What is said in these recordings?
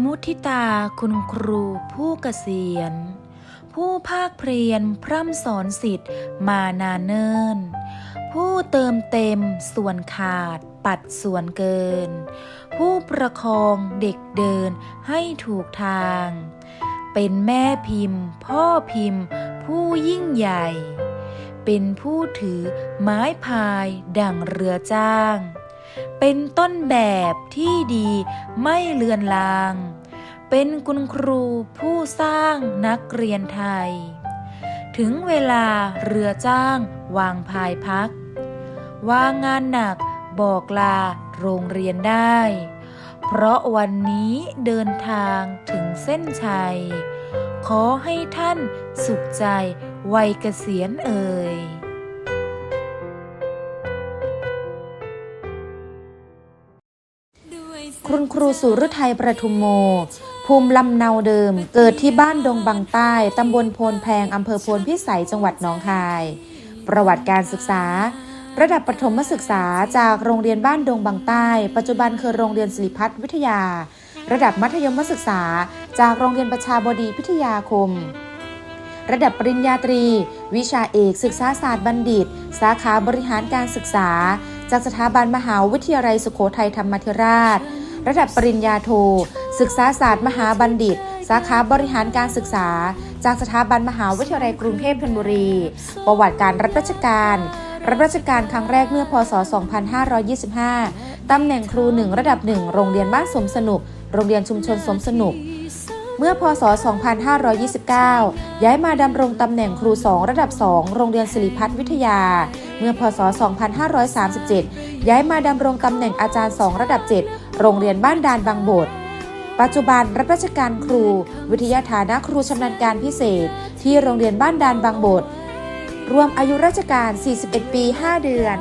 มุทิตาคุณครูผู้เกษียณ ผู้ภาคเพรียนพร่ำสอนสิทธิ์มานานเนิ่น ผู้เติมเต็มส่วนขาดปัดส่วนเกิน ผู้ประคองเด็กเดินให้ถูกทาง เป็นแม่พิมพ์ พ่อพิมพ์ ผู้ยิ่งใหญ่ เป็นผู้ถือไม้พายดั่งเรือจ้าง เป็นต้นแบบที่ดีไม่เลือนลาง เป็นคุณครูผู้สร้างนักเรียนไทย ถึงเวลาเรือจ้าง วางพายพัก วางงานหนักบอกลาโรงเรียนได้ เพราะวันนี้เดินทางถึงเส้นชัย ขอให้ท่านสุขใจวัยเกษียณเอ่ย คุณครูสุรไทยประทุมโม ภูมิลำเนาเดิม เกิดที่บ้านดงบางใต้ตำบลโพนแพงอำเภอโพนพิสัยจังหวัดหนองคาย ประวัติการศึกษา ระดับประถมศึกษาจากโรงเรียนบ้านดงบางใต้ ปัจจุบันคือโรงเรียนศิริพัฒน์วิทยา ระดับมัธยมศึกษา จากโรงเรียนประชาบดีพิทยาคมระดับปริญญาตรี วิชาเอกศึกษาศาสตร์บัณฑิต สาขาบริหารการศึกษา จากสถาบันมหาวิทยาลัยสุโขทัยธรรมธิราช ระดับปริญญาโท ศึกษาศาสตร์มหาบัณฑิต สาขาบริหารการศึกษา จากสถาบันมหาวิทยาลัยกรุงเทพธนบุรี ประวัติการรับราชการ รับราชการครั้งแรกเมื่อพศ 2525 ตำแหน่งครูหนึ่งระดับหนึ่งโรงเรียนบ้านสมสนุก โรงเรียนชุมชนสมสนุกเมื่อพศ 2529 ย้ายมาดำรงตำแหน่งครู 2 ระดับ 2 โรงเรียนศิริพัฒน์วิทยา เมื่อพศ 2537 ย้ายมาดำรงตำแหน่งอาจารย์ 2 ระดับ 7 โรงเรียนบ้านดานบางบท ปัจจุบันรับราชการครู วิทยาฐานะครูชำนาญการพิเศษ ที่โรงเรียนบ้านดานบางบท รวมอายุราชการ 41 ปี 5 เดือน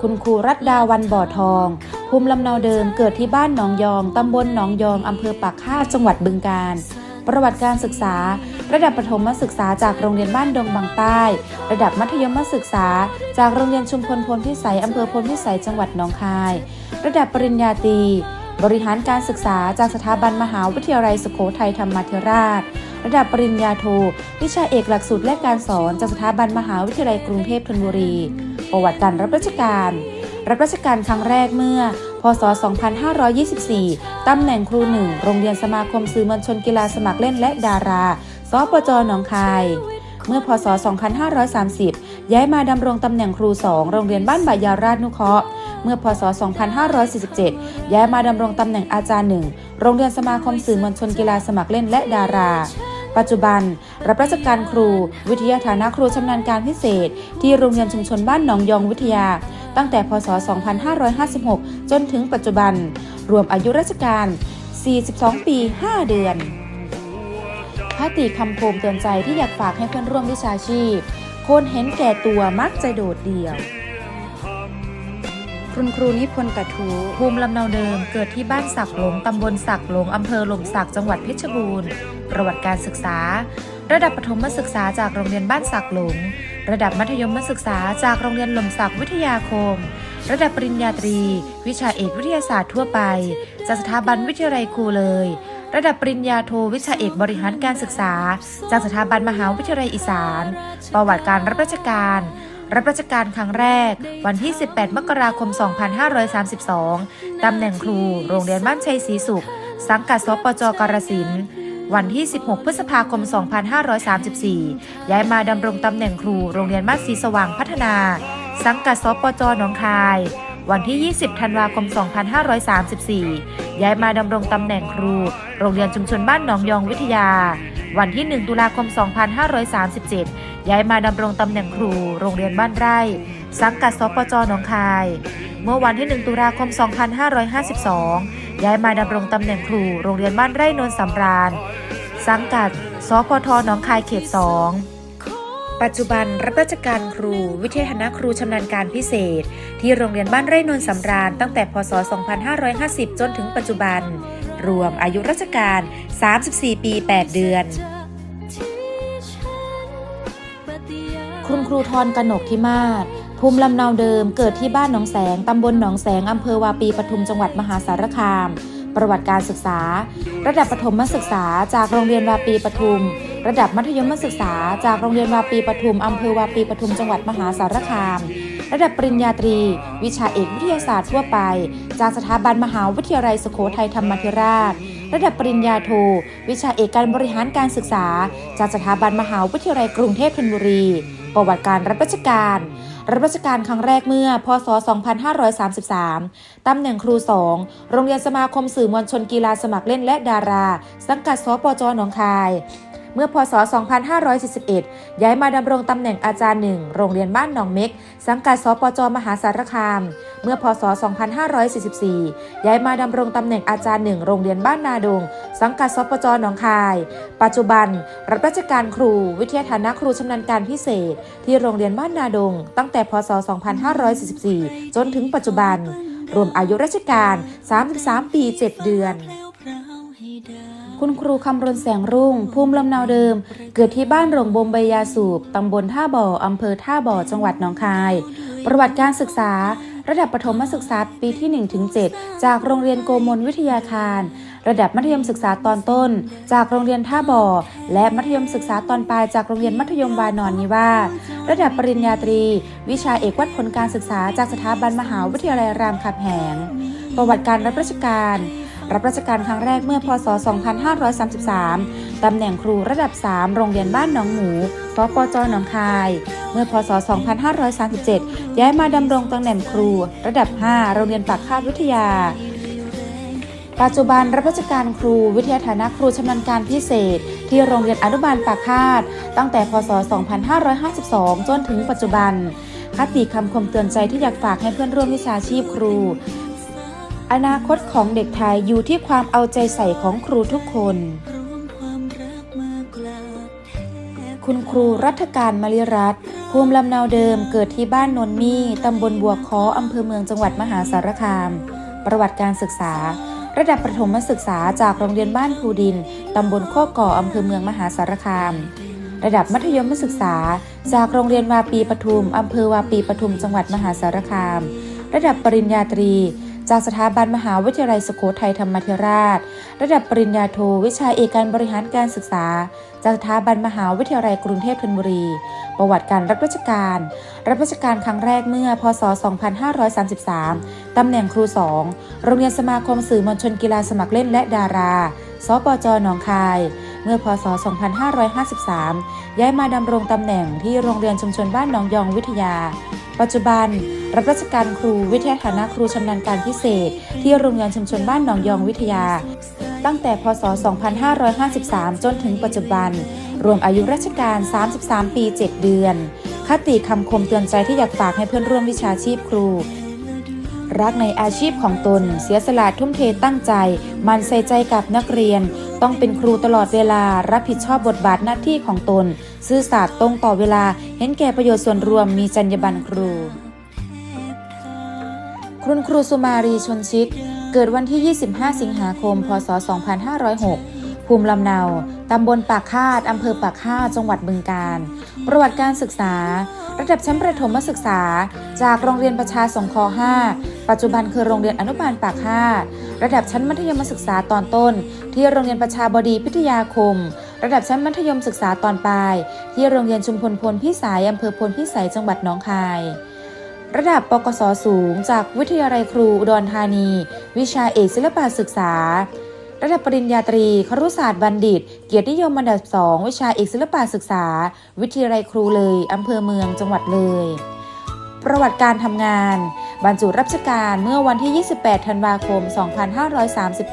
คุณครูรัตดาวันบ่อทอง ภูมิลำเนาเดิมเกิดที่บ้านหนองยอง ตำบลหนองยองอำเภอปากคาดจังหวัดบึงกาฬประวัติการศึกษา ระดับประถมศึกษาจากโรงเรียนบ้านดงบางใต้ ระดับมัธยมศึกษา จากโรงเรียนชุมพลพลพิสัยอำเภอพลพิสัยจังหวัดหนองคาย ระดับปริญญาตรีบริหารการศึกษาจากสถาบันมหาวิทยาลัยสุโขทัยธรรมาธิราช ระดับปริญญาโท วิชาเอกหลักสูตรและการสอนจากสถาบันมหาวิทยาลัยกรุงเทพธนบุรี ประวัติการรับราชการ รับราชการครั้งแรกเมื่อ พศ 2524 ตำแหน่งครูหนึ่ง โรงเรียนสมาคมสื่อมวลชนกีฬาสมัครเล่นและดารา สปจหนองคาย เมื่อ พศ 2530 ย้ายมาดำรงตำแหน่งครู2โรงเรียนบ้านบายาราชนุเคราะห์ เมื่อพศ 2547 ย้ายมาดำรงตำแหน่งอาจารย์หนึ่ง โรงเรียนสมาคมสื่อมวลชนกีฬาสมัครเล่นและดารา ปัจจุบัน รับราชการครู วิทยาฐานะครูชำนาญการพิเศษ ที่โรงเรียนชุมชนบ้านหนองยองวิทยา ตั้งแต่พศ 2556 จนถึงปัจจุบัน รวมอายุราชการ 42 ปี 5 เดือนคติคำโคมเตือนใจที่อยากฝากให้เพื่อนร่วมวิชาชีพ คนเห็นแก่ตัวมักจะโดดเดี่ยว คุณครูนิพนธ์กระทูภูมิลำเนาเดิม เกิดที่บ้านสักหลงตำบลสักหลงอำเภอหล่มสักจังหวัดเพชรบูรณ์ ประวัติการศึกษา ระดับประถมศึกษาจากโรงเรียนบ้านสักหลง ระดับมัธยมศึกษาจากโรงเรียนหล่มสักวิทยาคม ระดับปริญญาตรี วิชาเอกวิทยาศาสตร์ทั่วไป จากสถาบันวิทยาลัยครูเลย ระดับปริญญาโทวิชาเอกบริหารการศึกษา จากสถาบันมหาวิทยาลัยอีสาน ประวัติการรับราชการ รับราชการครั้งแรก วันที่ 18 มกราคม 2532 ตำแหน่งครู โรงเรียนบ้านชัยศรีสุข สังกัดสปจกาฬสินธุ์วันที่ 16 พฤษภาคม 2534 ย้ายมาดำรงตำแหน่งครู โรงเรียนบ้านศรีสว่างพัฒนา สังกัดสปจหนองคาย วันที่ 20 ธันวาคม 2534 ย้ายมาดำรงตำแหน่งครู โรงเรียนชุมชนบ้านหนองยองวิทยา วันที่ 1 ตุลาคม 2537 ย้ายมาดำรงตำแหน่งครูโรงเรียนบ้านไร่ สังกัดสปจหนองคาย เมื่อวันที่ 1 ตุลาคม 2552 ย้ายมาดำรงตำแหน่งครูโรงเรียนบ้านไร่นนท์สำราญ สังกัดสพทหนองคายเขต 2ปัจจุบันรับราชการครู วิทยฐานะครูชำนาญการพิเศษ ที่โรงเรียนบ้านไร่นนท์สำราญตั้งแต่พศ 2550 จนถึงปัจจุบัน รวมอายุราชการ 34 ปี 8 เดือน คุณครูทรกนกทิมาศภูมิลำเนาเดิมเกิดที่บ้านหนองแสง ตำบลหนองแสง อำเภอวาปีปทุมจังหวัดมหาสารคาม ประวัติการศึกษา ระดับประถมศึกษาจากโรงเรียนวาปีปทุม ระดับมัธยมศึกษา จากโรงเรียนวาปีปทุม อำเภอวาปีปทุมจังหวัดมหาสารคาม ระดับปริญญาตรี วิชาเอกวิทยาศาสตร์ทั่วไป จากสถาบันมหาวิทยาลัยสุโขทัยธรรมธิราชระดับปริญญาโท วิชาเอกการบริหารการศึกษา จากสถาบันมหาวิทยาลัยกรุงเทพธนบุรี ประวัติการรับราชการ รับราชการครั้งแรกเมื่อ พศ 2533 ตำแหน่งครู 2 โรงเรียนสมาคมสื่อมวลชนกีฬาสมัครเล่นและดารา สังกัดสปจหนองคาย เมื่อพศ 2541 ย้ายมาดำรงตำแหน่งอาจารย์หนึ่งโรงเรียนบ้านหนองเม็ก สังกัดสปจมหาสารคาม เมื่อพศ 2544 ย้ายมาดำรงตำแหน่งอาจารย์หนึ่งโรงเรียนบ้านนาดง สังกัดสปจหนองคาย ปัจจุบัน รับราชการครู วิทยาฐานะครูชำนาญการพิเศษ ที่โรงเรียนบ้านนาดง ตั้งแต่พศ 2544 จนถึงปัจจุบัน รวมอายุราชการ 33 ปี 7 เดือน คุณครูคำรณแสงรุ่ง ภูมิลำเนาเดิม เกิดที่บ้านโรงบ่มใบยาสูบตำบลท่าบ่ออำเภอท่าบ่อจังหวัดหนองคาย ประวัติการศึกษา ระดับประถมศึกษาปีที่ 1-7 จากโรงเรียนโกมลวิทยาคาร ระดับมัธยมศึกษาตอนต้น จากโรงเรียนท่าบ่อ และมัธยมศึกษาตอนปลายจากโรงเรียนมัธยมวานอนนิวาสระดับปริญญาตรี วิชาเอกวัดผลการศึกษาจากสถาบันมหาวิทยาลัยรามคำแหง ประวัติการรับราชการ รับราชการครั้งแรกเมื่อพศ 2533 ตำแหน่งครูระดับ 3 โรงเรียนบ้านหนองหมูสปจหนองคาย เมื่อพศ 2537 ย้ายมาดำรงตำแหน่งครู ระดับ 5 โรงเรียนปากคาดวิทยา ปัจจุบันรับราชการครูวิทยาฐานะครูชำนาญการพิเศษ ที่โรงเรียนอนุบาลปากคาด ตั้งแต่พศ 2552 จนถึงปัจจุบันคติคำคมเตือนใจที่อยากฝากให้เพื่อนร่วมวิชาชีพครู อนาคตของเด็กไทยอยู่ที่ความเอาใจใส่ของครูทุกคน คุณครูรัฐการมลิรัตภูมิลำเนาเดิมเกิดที่บ้านนนมีตำบลบัวค้ออำเภอเมืองจังหวัดมหาสารคาม ประวัติการศึกษา ระดับประถมศึกษาจากโรงเรียนบ้านภูดินตำบลโคกก่ออำเภอเมืองมหาสารคาม ระดับมัธยมศึกษา จากโรงเรียนวาปีปทุมอำเภอวาปีปทุมจังหวัดมหาสารคาม ระดับปริญญาตรี จากสถาบันมหาวิทยาลัยสุโขทัยธรรมธิราช ระดับปริญญาโทวิชาเอกการบริหารการศึกษา จากสถาบันมหาวิทยาลัยกรุงเทพธนบุรี ประวัติการรับราชการ รับราชการครั้งแรกเมื่อ พศ 2533 ตำแหน่งครู 2 โรงเรียนสมาคมสื่อมวลชนกีฬาสมัครเล่นและดารา สปจหนองคาย เมื่อพศ 2553 ย้ายมาดำรงตำแหน่งที่โรงเรียนชุมชนบ้านหนองยองวิทยา ปัจจุบัน รับราชการครูวิทยาฐานะครูชำนาญการพิเศษ ที่โรงเรียนชุมชนบ้านหนองยองวิทยา ตั้งแต่พศ 2553 จนถึงปัจจุบัน รวมอายุราชการ 33 ปี 7 เดือน คติคำคมเตือนใจที่อยากฝากให้เพื่อนร่วมวิชาชีพครู รักในอาชีพของตน เสียสละทุ่มเทตั้งใจ มันใส่ใจกับนักเรียน ต้องเป็นครูตลอดเวลา รับผิดชอบบทบาทหน้าที่ของตน ซื่อสัตย์ตรงต่อเวลา เห็นแก่ประโยชน์ส่วนรวม มีจรรยาบรรณครู คุณครูสุมารีชนชิต เกิดวันที่ 25 สิงหาคม พศ 2506 ภูมิลำเนา ตำบลปากคาด อำเภอปากคาด จังหวัดบึงกาฬ ประวัติการศึกษาระดับชั้นประถมศึกษา จากโรงเรียนประชาสงเคราะห์5 ปัจจุบันคือโรงเรียนอนุบาลปากคาระดับชั้นมัธยมศึกษาตอนต้น ที่โรงเรียนประชาบดีพิทยาคม ระดับชั้นมัธยมศึกษาตอนปลาย ที่โรงเรียนชุมพลพลพิสัยอำเภอพลพิสัยจังหวัดหนองคายระดับปกศสูง จากวิทยาลัยครูอุดรธานี วิชาเอกศิลปศึกษา ระดับปริญญาตรีครุศาสตร์บัณฑิต เกียรตินิยมอันดับสองวิชาเอกศิลปศึกษา วิทยาลัยครูเลยอำเภอเมืองจังหวัดเลย ประวัติการทำงาน บรรจุรับราชการเมื่อวันที่ 28 ธันวาคม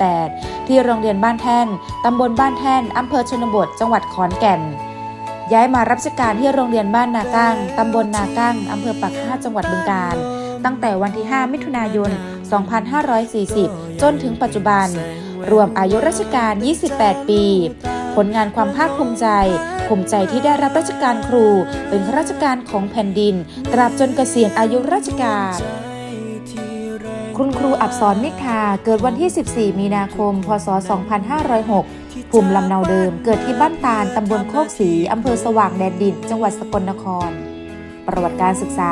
2538 ที่โรงเรียนบ้านแท่น ตำบลบ้านแท่น อำเภอชนบท จังหวัดขอนแก่น ย้ายมารับราชการที่โรงเรียนบ้านนากั้ง ตำบลนากั้ง อำเภอปากคาดจังหวัดบึงกาฬ ตั้งแต่วันที่ 5 มิถุนายน 2540 จนถึงปัจจุบัน รวมอายุราชการ 28 ปี ผลงานความภาคภูมิใจ ภูมิใจที่ได้รับราชการครู เป็นข้าราชการของแผ่นดิน ตราบจนเกษียณอายุราชการคุณครูอับสรมิคาเกิดวันที่ 14 มีนาคม พศ 2506 ภูมิลำเนาเดิม เกิดที่บ้านตาล ตำบลโคกศรีอำเภอสว่างแดนดิน จังหวัดสกลนคร ประวัติการศึกษา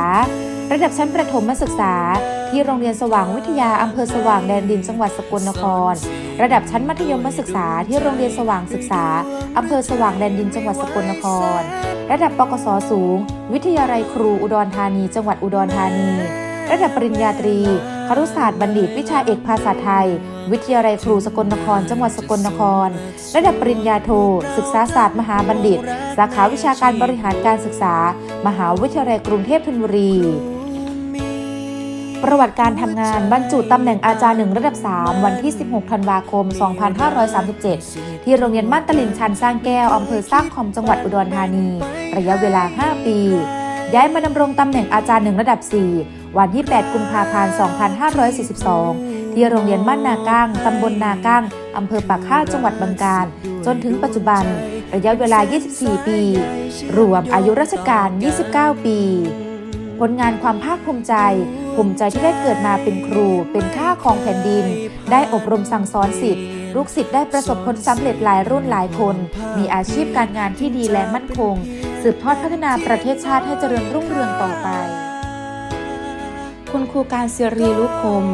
ระดับชั้นประถมศึกษา ที่โรงเรียนสว่างวิทยาอำเภอสว่างแดนดินจังหวัดสกลนคร ระดับชั้นมัธยมศึกษา ที่โรงเรียนสว่างศึกษาอำเภอสว่างแดนดินจังหวัดสกลนคร ระดับปกศสูง วิทยาลัยครูอุดรธานี จังหวัดอุดรธานี ระดับปริญญาตรีครุศาสตร์บัณฑิต วิชาเอกภาษาไทย วิทยาลัยครูสกลนคร จังหวัดสกลนคร ระดับปริญญาโท ศึกษาศาสตร์มหาบัณฑิต สาขาวิชาการบริหารการศึกษา มหาวิทยาลัยกรุงเทพธนบุรี ประวัติการทำงานบรรจุตำแหน่งอาจารย์หนึ่งระดับ 3 วันที่ 16 ธันวาคม 2537 ที่โรงเรียนบ้านตลิ่งชันสร้างแก้วอำเภอสร้างคอมจังหวัดอุดรธานี ระยะเวลา 5 ปี ย้ายมาดำรงตำแหน่งอาจารย์หนึ่งระดับ 4 วันที่ 8 กุมภาพันธ์ 2542 ที่โรงเรียนบ้านนาก้างตำบลนาก้างอำเภอปากค่าจังหวัดบึงกาฬจนถึงปัจจุบัน ระยะเวลา 24 ปี รวมอายุราชการ 29 ปี ผลงานความภาคภูมิใจ ภูมิใจที่ได้เกิดมาเป็นครู เป็นข้าของแผ่นดิน ได้อบรมสั่งสอนสิทธิ์ลูกศิษย์ได้ประสบผลสำเร็จหลายรุ่นหลายคน มีอาชีพการงานที่ดีและมั่นคง สืบทอดพัฒนาประเทศชาติให้เจริญรุ่งเรืองต่อไป คุณครูการศิรีลุคม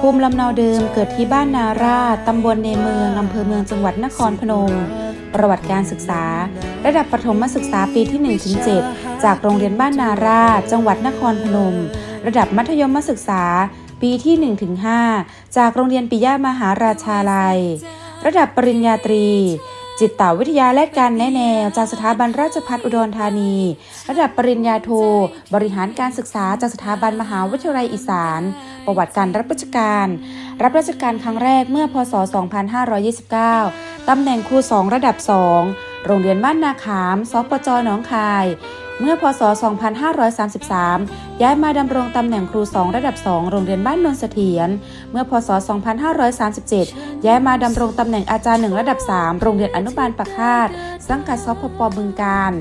ภูมิลำเนาเดิมเกิดที่บ้านนาราตำบลในเมืองอำเภอเมืองจังหวัดนครพนม ประวัติการศึกษา ระดับประถมศึกษาปีที่ 1-7 จากโรงเรียนบ้านนาราจังหวัดนครพนม ระดับมัธยมศึกษา ปีที่ 1-5 จากโรงเรียนปิยามหาราชาลัย ระดับปริญญาตรี จิตตวิทยาและการแนะแนว จากสถาบันราชภัฏอุดรธานี ระดับปริญญาโท บริหารการศึกษาจากสถาบันมหาวิทยาลัยอีสาน ประวัติการรับราชการ รับราชการครั้งแรกเมื่อพศ 2529 ตำแหน่งครู 2 ระดับ 2 โรงเรียนบ้านนาขาม สปจหนองคาย เมื่อพศ 2533 ย้ายมาดำรงตำแหน่งครู2ระดับ2โรงเรียนบ้านนนเสถียร เมื่อพศ 2537 ย้ายมาดำรงตำแหน่งอาจารย์1ระดับ3โรงเรียนอนุบาลปากคาดสังกัดสพปบึงการ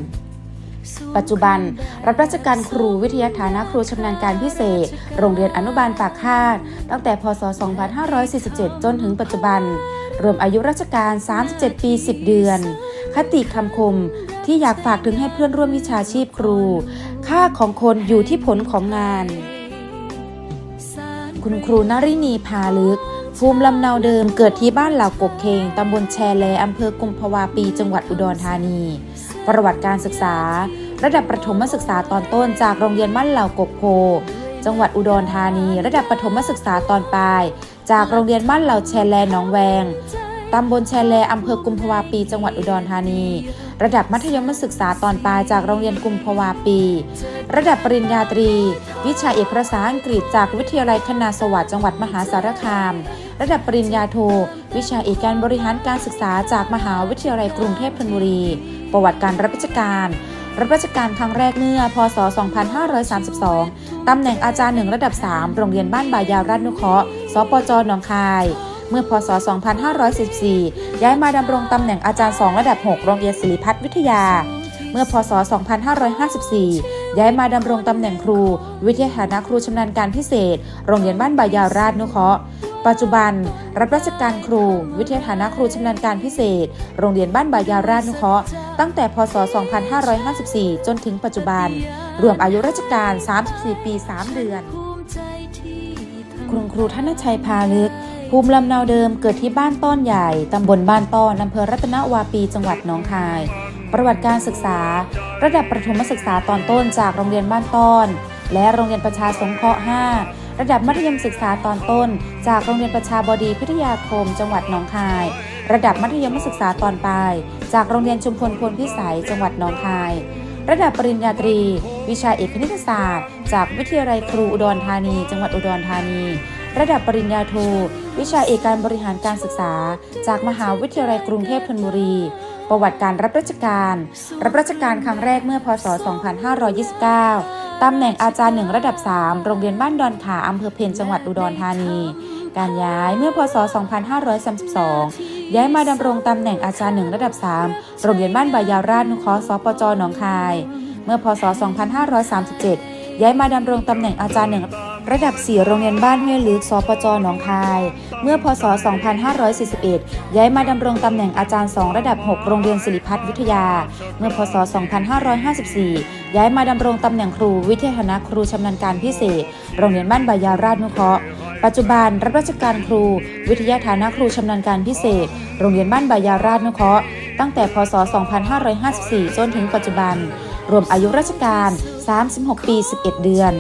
ปัจจุบัน รับราชการครูวิทยาฐานะครูชำนาญการพิเศษ โรงเรียนอนุบาลปากคาด ตั้งแต่พศ 2547 จนถึงปัจจุบัน รวมอายุราชการ 37 ปี 10 เดือน คติคำคม ที่อยากฝากถึงให้เพื่อนร่วมวิชาชีพครู ค่าของคนอยู่ที่ผลของงาน คุณครูนรินีพาลึกภูมิลำเนาเดิมเกิดที่บ้านเหล่ากกเคงตำบลแชแลอำเภอกุมภาวาปี จังหวัดอุดรธานี ประวัติการศึกษา ระดับประถมศึกษาตอนต้นจากโรงเรียนบ้านเหล่ากกโพ จังหวัดอุดรธานี ระดับประถมศึกษาตอนปลาย จากโรงเรียนบ้านเหล่าแชแลหนองแวง ตำบลแชแลอำเภอกุมภาวาปี จังหวัดอุดรธานี ระดับมัธยมศึกษาตอนปลายจากโรงเรียนกุมภาวาปี ระดับปริญญาตรี วิชาเอกภาษาอังกฤษจากวิทยาลัยคณะสวัสดิ์จังหวัดมหาสารคาม ระดับปริญญาโท วิชาเอกการบริหารการศึกษาจากมหาวิทยาลัยกรุงเทพธนบุรี ประวัติการรับราชการรับราชการครั้งแรกเมื่อ พศ 2532 ตำแหน่งอาจารย์หนึ่งระดับ 3 โรงเรียนบ้านบายาวราชนุเคราะห์ สปจ หนองคาย เมื่อพศ 2514ย้ายมาดำรงตำแหน่งอาจารย์ 2 ระดับ 6 โรงเรียนศิริพัฒน์วิทยา เมื่อพศ 2554 ย้ายมาดำรงตำแหน่งครู วิทยาฐานะครูชำนาญการพิเศษ โรงเรียนบ้านบายาวราชนุเคราะห์ปัจจุบัน รับราชการครู วิทยาฐานะครูชำนาญการพิเศษ โรงเรียนบ้านบายาวราชนุเคราะห์ตั้งแต่ พศ 2554 จนถึงปัจจุบัน รวมอายุราชการ 34 ปี 3 เดือน คุณครูธนชัยพาลึก ภูมิลำเนาเดิมเกิดที่บ้านต้อนใหญ่ ตำบลบ้านต้อนอำเภอรัตนวาปี จังหวัดหนองคาย ประวัติการศึกษา ระดับประถมศึกษาตอนต้นจากโรงเรียนบ้านต้อน และโรงเรียนประชาสงเคราะห์ 5 ระดับมัธยมศึกษาตอนต้น จากโรงเรียนประชาบดีพิทยาคม จังหวัดหนองคาย ระดับมัธยมศึกษาตอนปลาย จากโรงเรียนชุมพลพลพิสัย จังหวัดหนองคาย ระดับปริญญาตรี วิชาเอกคณิตศาสตร์ จากวิทยาลัยครูอุดรธานี จังหวัดอุดรธานี ระดับปริญญาโท วิชาเอกการบริหารการศึกษา จากมหาวิทยาลัยกรุงเทพธนบุรี ประวัติการรับราชการ รับราชการครั้งแรกเมื่อพศ 2529 ตำแหน่งอาจารย์หนึ่งระดับ 3 โรงเรียนบ้านดอนขาอำเภอเพนจังหวัดอุดรธานี การย้ายเมื่อพศ 2532 ย้ายมาดำรงตำแหน่งอาจารย์หนึ่งระดับ 3 โรงเรียนบ้านบายาราชนุเคราะห์สปจหนองคาย เมื่อพศ 2537 ย้ายมาดำรงตำแหน่งอาจารย์หนึ่ง ระดับ 4 โรงเรียนบ้านห้วยลึกสปจหนองคาย เมื่อพศ 2541 ย้ายมาดำรงตำแหน่งอาจารย์ 2 ระดับ 6 โรงเรียนศิริพัฒน์วิทยา เมื่อพศ 2554 ย้ายมาดำรงตำแหน่งครูวิทยาคณะครูชำนาญการพิเศษ โรงเรียนบ้านบายาราชนุเคราะห์ ปัจจุบันรับราชการครู วิทยาฐานะครูชำนาญการพิเศษ โรงเรียนบ้านบายาราชนุเคราะห์ ตั้งแต่พศ 2554 จนถึงปัจจุบัน รวมอายุราชการ 36 ปี 11 เดือน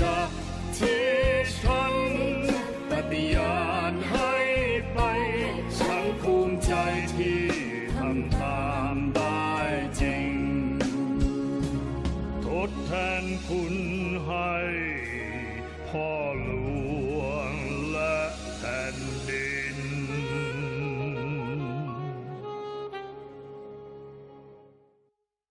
water.